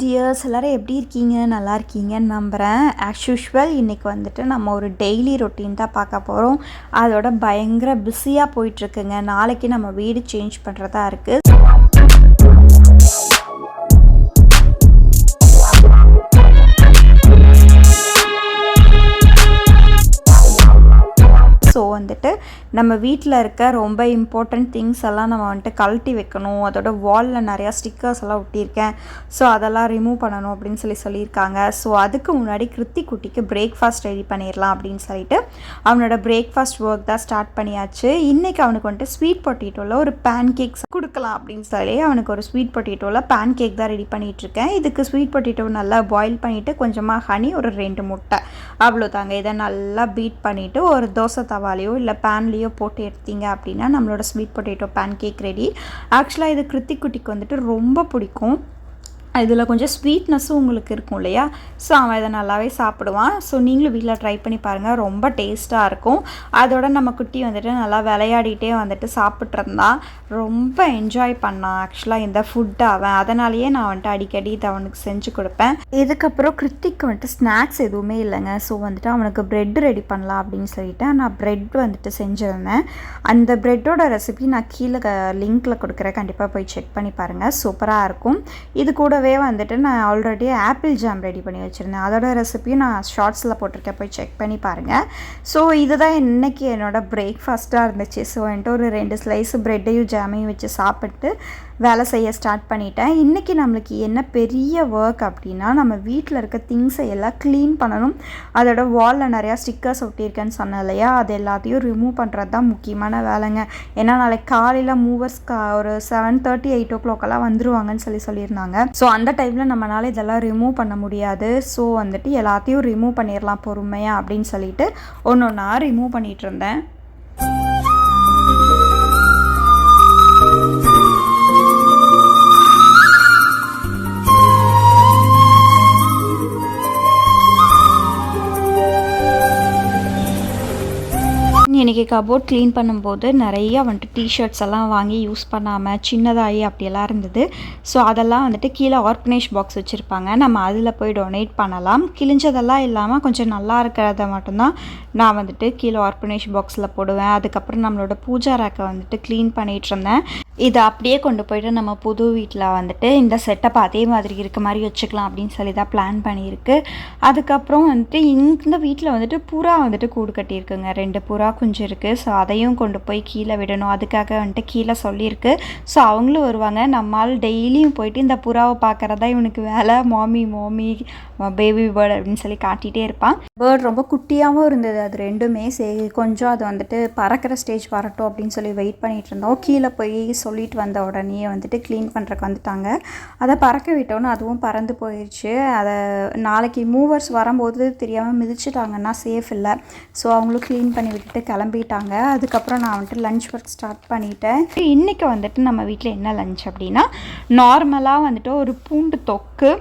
Tears எல்லோரும் எப்படி இருக்கீங்க? நல்லா இருக்கீங்கன்னு நம்புகிறேன் ஆஸ் யூஷுவல் இன்றைக்கி வந்துட்டு நம்ம ஒரு டெய்லி ரொட்டீன் தான் பார்க்க போகிறோம் அதோட பயங்கர பிஸியாக போயிட்டுருக்குங்க நாளைக்கு நம்ம வீடு சேஞ்ச் பண்ணுறதா இருக்குது வந்துட்டு நம்ம வீட்டில் இருக்க ரொம்ப இம்பார்ட்டண்ட் திங்ஸ் எல்லாம் நம்ம வந்துட்டு கழட்டி வைக்கணும். அதோட வாலில் நிறையா ஸ்டிக்கர்ஸ் எல்லாம் ஒட்டியிருக்கேன். ஸோ அதெல்லாம் ரிமூவ் பண்ணணும் அப்படின்னு சொல்லி சொல்லியிருக்காங்க. ஸோ அதுக்கு முன்னாடி கிருத்தி குட்டிக்கு பிரேக்ஃபாஸ்ட் ரெடி பண்ணிடலாம் அப்படின்னு சொல்லிட்டு அவனோட பிரேக்ஃபாஸ்ட் ஒர்க் தான் ஸ்டார்ட் பண்ணியாச்சு. இன்றைக்கி அவனுக்கு வந்துட்டு ஸ்வீட் பொட்டேட்டோவில் ஒரு பேன் கேக்ஸ் கொடுக்கலாம் அப்படின்னு சொல்லி அவனுக்கு ஒரு ஸ்வீட் பொட்டேட்டோவில் பேன் கேக் தான் ரெடி பண்ணிகிட்ருக்கேன் இதுக்கு ஸ்வீட் பொட்டேட்டோ நல்லா பாயில் பண்ணிவிட்டு கொஞ்சமாக ஹனி ஒரு ரெண்டு முட்டை. அவ்வளோதாங்க. இதை நல்லா பீட் பண்ணிவிட்டு ஒரு தோசை தவாலையோ இல்லை பேன்லேயோ போட்டு எடுத்தீங்க அப்படின்னா நம்மளோட sweet potato pancake ready. ஆக்சுவலாக இது கிருத்திக்குட்டிக்கு வந்துட்டு ரொம்ப பிடிக்கும். இதில் கொஞ்சம் ஸ்வீட்னஸும் உங்களுக்கு இருக்கும் இல்லையா? ஸோ அவன் இதை நல்லாவே சாப்பிடுவான். ஸோ நீங்களும் வீட்டில் ட்ரை பண்ணி பாருங்கள் ரொம்ப டேஸ்ட்டாக இருக்கும். அதோட நம்ம குட்டி வந்துட்டு நல்லா விளையாடிட்டே வந்துட்டு சாப்பிட்ருந்தான் ரொம்ப என்ஜாய் பண்ணான் ஆக்சுவலாக இந்த ஃபுட்டு அவன். அதனாலேயே நான் வந்துட்டு அடிக்கடி இதை அவனுக்கு செஞ்சு கொடுப்பேன். இதுக்கப்புறம் கிருத்திக்கு வந்துட்டு ஸ்நாக்ஸ் எதுவுமே இல்லைங்க. ஸோ வந்துட்டு அவனுக்கு ப்ரெட் ரெடி பண்ணலாம் அப்படின்னு சொல்லிட்டு நான் ப்ரெட் வந்துட்டு செஞ்சுருந்தேன். அந்த ப்ரெட்டோட ரெசிபி நான் கீழே லிங்க்கில் கொடுக்குறேன். கண்டிப்பாக போய் செக் பண்ணி பாருங்கள் சூப்பராக இருக்கும். இது கூடவே கூடவே வந்துட்டு நான் ஆல்ரெடி ஆப்பிள் ஜாம் ரெடி பண்ணி வச்சுருந்தேன். அதோட ரெசிபியும் நான் ஷார்ட்ஸில் போட்டிருக்கேன். போய் செக் பண்ணி பாருங்கள் ஸோ இதுதான் இன்றைக்கி என்னோடய பிரேக்ஃபாஸ்ட்டாக இருந்துச்சு. ஸோ வந்துட்டு ஒரு ரெண்டு ஸ்லைஸ் ப்ரெட்டையும் ஜாமையும் வச்சு சாப்பிட்டு வேலை செய்ய ஸ்டார்ட் பண்ணிட்டேன். இன்றைக்கி நம்மளுக்கு என்ன பெரிய ஒர்க் அப்படின்னா நம்ம வீட்டில் இருக்க திங்ஸை எல்லாம் க்ளீன் பண்ணணும். அதோட வாலில் நிறையா ஸ்டிக்கர்ஸ் ஒட்டியிருக்கேன்னு சொன்னேன் இல்லையா? அது எல்லாத்தையும் ரிமூவ் பண்ணுறது தான் முக்கியமான வேலைங்க. ஏன்னா நாளைக்கு காலையில் மூவர்ஸ் கா ஒரு செவன் தேர்ட்டி எயிட் ஓ கிளாக்கெல்லாம் வந்துருவாங்கன்னு சொல்லி சொல்லியிருந்தாங்க. ஸோ அந்த டைமில் நம்மளால் இதெல்லாம் ரிமூவ் பண்ண முடியாது. ஸோ வந்துட்டு எல்லாத்தையும் ரிமூவ் பண்ணிடலாம் பொறுமையாக அப்படின்னு சொல்லிட்டு ஒன்று ஒன்றா ரிமூவ் பண்ணிகிட்டு இருந்தேன். இன்றைக்கி கபோர்ட் க்ளீன் பண்ணும்போது நிறையா வந்துட்டு டிஷர்ட்ஸ் எல்லாம் வாங்கி யூஸ் பண்ணாமல் சின்னதாகி அப்படியெல்லாம் இருந்தது. ஸோ அதெல்லாம் வந்துட்டு கீழே ஆர்கனைஸ் பாக்ஸ் வச்சுருப்பாங்க. நம்ம அதில் போய் டொனேட் பண்ணலாம். கிழிஞ்சதெல்லாம் இல்லாமல் கொஞ்சம் நல்லா இருக்கிறத மட்டும்தான் நான் வந்துட்டு கீழே ஆர்கனைஸ் பாக்ஸில் போடுவேன். அதுக்கப்புறம் நம்மளோட பூஜா ரேக்கை வந்துட்டு க்ளீன் பண்ணிகிட்டு இருந்தேன். இதை அப்படியே கொண்டு போயிட்டு நம்ம புது வீட்டில் வந்துட்டு இந்த செட்டப் அதே மாதிரி இருக்க மாதிரி வச்சுக்கலாம் அப்படின்னு சொல்லி தான் பிளான் பண்ணியிருக்கு. அதுக்கப்புறம் வந்துட்டு இந்த வீட்டில் வந்துட்டு புறா வந்துட்டு கூடு கட்டியிருக்குங்க. ரெண்டு புறா குஞ்சு இருக்குது ஸோ அதையும் கொண்டு போய் கீழே விடணும். அதுக்காக வந்துட்டு கீழே சொல்லியிருக்கு. ஸோ அவங்களும் வருவாங்க. நம்மால் டெய்லியும் போயிட்டு இந்த புறாவை பார்க்குறதா இவனுக்கு வேலை. மாமி மாமி பேபி பேர்டு அப்படின்னு சொல்லி காட்டிகிட்டே இருப்பான். பேர்ட் ரொம்ப குட்டியாகவும் இருந்தது. அது ரெண்டுமே சரி கொஞ்சம் அது வந்துட்டு பறக்கிற ஸ்டேஜ் வரட்டும் அப்படின்னு சொல்லி வெயிட் பண்ணிகிட்டு இருந்தோம். கீழே போய் சொல்லிட்டு வந்த உடனே வந்துட்டு க்ளீன் பண்ணுறக்கு வந்துட்டாங்க. அதை பறக்க விட்டோன்னு அதுவும் பறந்து போயிடுச்சு அதை நாளைக்கு மூவர்ஸ் வரும்போது தெரியாமல் மிதிச்சிட்டாங்கன்னா சேஃப் இல்லை. ஸோ அவங்களும் க்ளீன் பண்ணி விட்டுட்டு கிளம்பிட்டாங்க. அதுக்கப்புறம் நான் வந்துட்டு லஞ்ச் ஒர்க் ஸ்டார்ட் பண்ணிட்டேன். இன்றைக்கி வந்துட்டு நம்ம வீட்டில் என்ன லஞ்ச் அப்படின்னா நார்மலாக வந்துட்டு ஒரு பூண்டு தொக்கு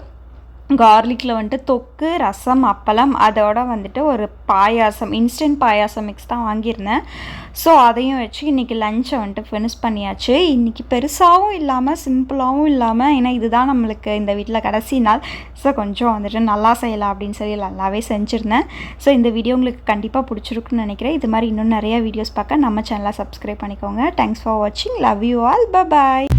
கார்லிக்கில் வந்துட்டு தொக்கு ரசம் அப்பளம் அதோட வந்துட்டு ஒரு பாயாசம் இன்ஸ்டன்ட் பாயாசம் மிக்ஸ் தான் வாங்கியிருந்தேன். ஸோ அதையும் வச்சு இன்றைக்கி லஞ்சை வந்துட்டு ஃபினிஷ் பண்ணியாச்சு. இன்றைக்கி பெருசாகவும் இல்லாமல் சிம்பிளாகவும் இல்லாமல் ஏன்னா இதுதான் நம்மளுக்கு இந்த வீட்டில் கடைசி நாள். ஸோ கொஞ்சம் வந்துட்டு நல்லா செய்யலாம் அப்படின்னு சொல்லி நல்லாவே செஞ்சுருந்தேன். ஸோ இந்த வீடியோ உங்களுக்கு கண்டிப்பாக பிடிச்சிருக்குன்னு நினைக்கிறேன். இது மாதிரி இன்னும் நிறைய வீடியோஸ் பார்க்க நம்ம சேனலை சப்ஸ்கிரைப் பண்ணிக்கோங்க. தேங்க்ஸ் ஃபார் வாட்சிங் லவ் யூ ஆல் பாய்